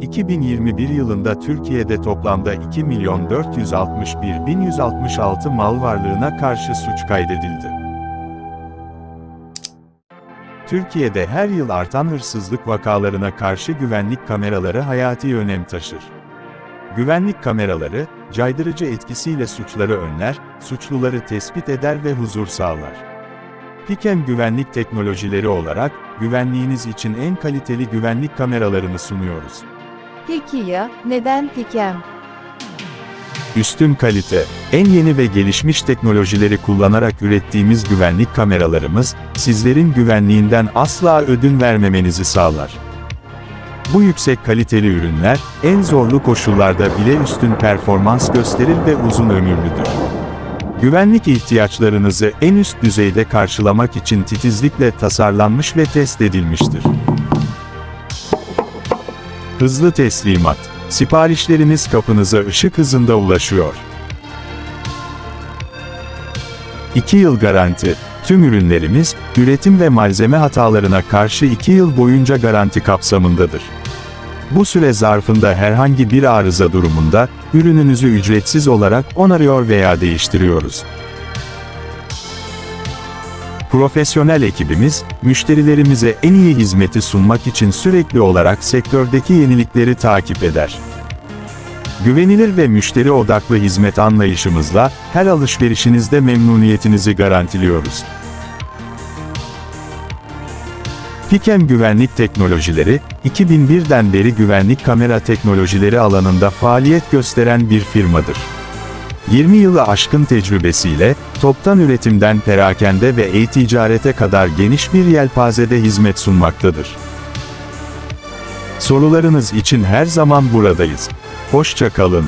2021 yılında Türkiye'de toplamda 2 milyon 461 bin 166 mal varlığına karşı suç kaydedildi. Türkiye'de her yıl artan hırsızlık vakalarına karşı güvenlik kameraları hayati önem taşır. Güvenlik kameraları, caydırıcı etkisiyle suçları önler, suçluları tespit eder ve huzur sağlar. Pikem Güvenlik Teknolojileri olarak, güvenliğiniz için en kaliteli güvenlik kameralarını sunuyoruz. Peki ya, neden Pikem? Üstün kalite, en yeni ve gelişmiş teknolojileri kullanarak ürettiğimiz güvenlik kameralarımız, sizlerin güvenliğinden asla ödün vermemenizi sağlar. Bu yüksek kaliteli ürünler, en zorlu koşullarda bile üstün performans gösterir ve uzun ömürlüdür. Güvenlik ihtiyaçlarınızı en üst düzeyde karşılamak için titizlikle tasarlanmış ve test edilmiştir. Hızlı teslimat. Siparişleriniz kapınıza ışık hızında ulaşıyor. 2 yıl garanti. Tüm ürünlerimiz, üretim ve malzeme hatalarına karşı 2 yıl boyunca garanti kapsamındadır. Bu süre zarfında herhangi bir arıza durumunda, ürününüzü ücretsiz olarak onarıyor veya değiştiriyoruz. Profesyonel ekibimiz, müşterilerimize en iyi hizmeti sunmak için sürekli olarak sektördeki yenilikleri takip eder. Güvenilir ve müşteri odaklı hizmet anlayışımızla, her alışverişinizde memnuniyetinizi garantiliyoruz. Pikem Güvenlik Teknolojileri, 2001'den beri güvenlik kamera teknolojileri alanında faaliyet gösteren bir firmadır. 20 yılı aşkın tecrübesiyle, toptan üretimden perakende ve e-ticarete kadar geniş bir yelpazede hizmet sunmaktadır. Sorularınız için her zaman buradayız. Hoşça kalın.